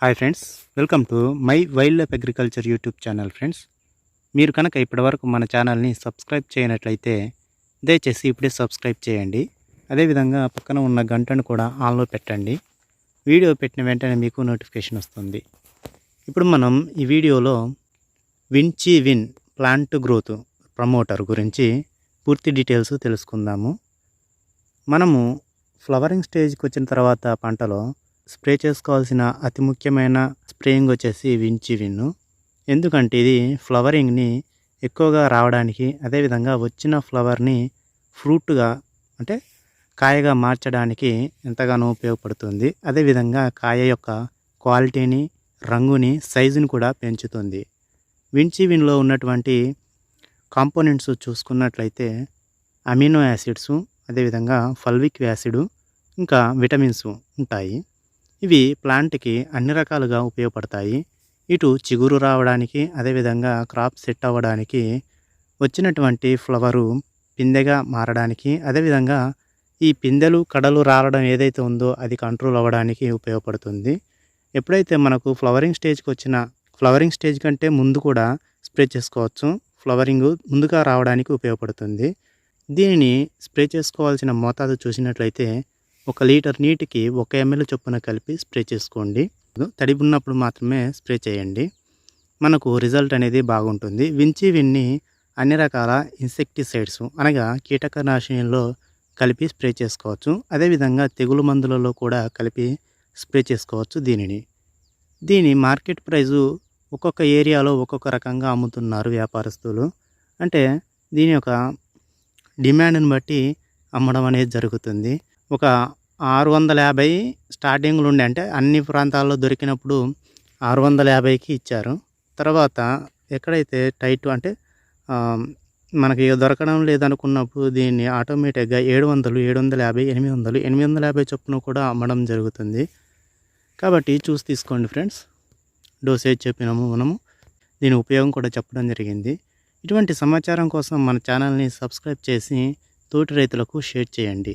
Hi friends welcome to my wild life agriculture YouTube channel friends. మీరు కనుక ఇప్పటివరకు మన ఛానల్ని సబ్స్క్రైబ్ చేయనట్లయితే దయచేసి ఇప్పుడే సబ్స్క్రైబ్ చేయండి. అదేవిధంగా పక్కన ఉన్న గంటను కూడా ఆన్లో పెట్టండి. వీడియో పెట్టిన వెంటనే మీకు నోటిఫికేషన్ వస్తుంది. ఇప్పుడు మనం ఈ వీడియోలో విన్చి విన్ ప్లాంట్ గ్రోత్ ప్రమోటర్ గురించి పూర్తి డీటెయిల్స్ తెలుసుకుందాము. మనము ఫ్లవరింగ్ స్టేజ్కి వచ్చిన తర్వాత పంటలో స్ప్రే చేసుకోవాల్సిన అతి ముఖ్యమైన స్ప్రేయింగ్ వచ్చేసి వించి విన్ను. ఎందుకంటే ఇది ఫ్లవరింగ్ని ఎక్కువగా రావడానికి అదేవిధంగా వచ్చిన ఫ్లవర్ని ఫ్రూట్గా అంటే కాయగా మార్చడానికి ఎంతగానో ఉపయోగపడుతుంది. అదేవిధంగా కాయ యొక్క క్వాలిటీని రంగుని సైజుని కూడా పెంచుతుంది. వించి విన్లో ఉన్నటువంటి కాంపోనెంట్స్ చూసుకున్నట్లయితే అమినో యాసిడ్స్ అదేవిధంగా ఫల్విక్ యాసిడ్ ఇంకా విటమిన్స్ ఉంటాయి. ఇవి ప్లాంట్కి అన్ని రకాలుగా ఉపయోగపడతాయి. ఇటు చిగురు రావడానికి అదేవిధంగా క్రాప్ సెట్ అవ్వడానికి వచ్చినటువంటి ఫ్లవరు పిందెగా మారడానికి అదేవిధంగా ఈ పిందెలు కడలు రాలడం ఏదైతే ఉందో అది కంట్రోల్ అవ్వడానికి ఉపయోగపడుతుంది. ఎప్పుడైతే మనకు ఫ్లవరింగ్ స్టేజ్కి వచ్చిన ఫ్లవరింగ్ స్టేజ్ కంటే ముందు కూడా స్ప్రే చేసుకోవచ్చు. ఫ్లవరింగ్ ముందుగా రావడానికి ఉపయోగపడుతుంది. దీనిని స్ప్రే చేసుకోవాల్సిన మోతాదు చూసినట్లయితే ఒక లీటర్ నీటికి ఒక ఎంఎల్ చొప్పున కలిపి స్ప్రే చేసుకోండి. తడి ఉన్నప్పుడు మాత్రమే స్ప్రే చేయండి. మనకు రిజల్ట్ అనేది బాగుంటుంది. వించి విన్ని అన్ని రకాల ఇన్సెక్టిసైడ్స్ అనగా కీటకనాశినిలో కలిపి స్ప్రే చేసుకోవచ్చు. అదేవిధంగా తెగులు మందులలో కూడా కలిపి స్ప్రే చేసుకోవచ్చు దీనిని. దీని మార్కెట్ ప్రైజు ఒక్కొక్క ఏరియాలో ఒక్కొక్క రకంగా అమ్ముతున్నారు వ్యాపారస్తులు. అంటే దీని యొక్క డిమాండ్ని బట్టి అమ్మడం అనేది జరుగుతుంది. ఒక ఆరు వందల యాభై స్టార్టింగ్లో ఉండే అంటే అన్ని ప్రాంతాల్లో దొరికినప్పుడు ఆరు వందల యాభైకి ఇచ్చారు. తర్వాత ఎక్కడైతే టైట్ అంటే మనకి దొరకడం లేదనుకున్నప్పుడు దీన్ని ఆటోమేటిక్గా ఏడు వందలు ఏడు వందల యాభై ఎనిమిది వందలు ఎనిమిది వందల యాభై చొప్పున కూడా అమ్మడం జరుగుతుంది. కాబట్టి చూసి తీసుకోండి ఫ్రెండ్స్. డోసేజ్ చెప్పినాము మనము. దీని ఉపయోగం కూడా చెప్పడం జరిగింది. ఇటువంటి సమాచారం కోసం మన ఛానల్ని సబ్స్క్రైబ్ చేసి తోటి రైతులకు షేర్ చేయండి.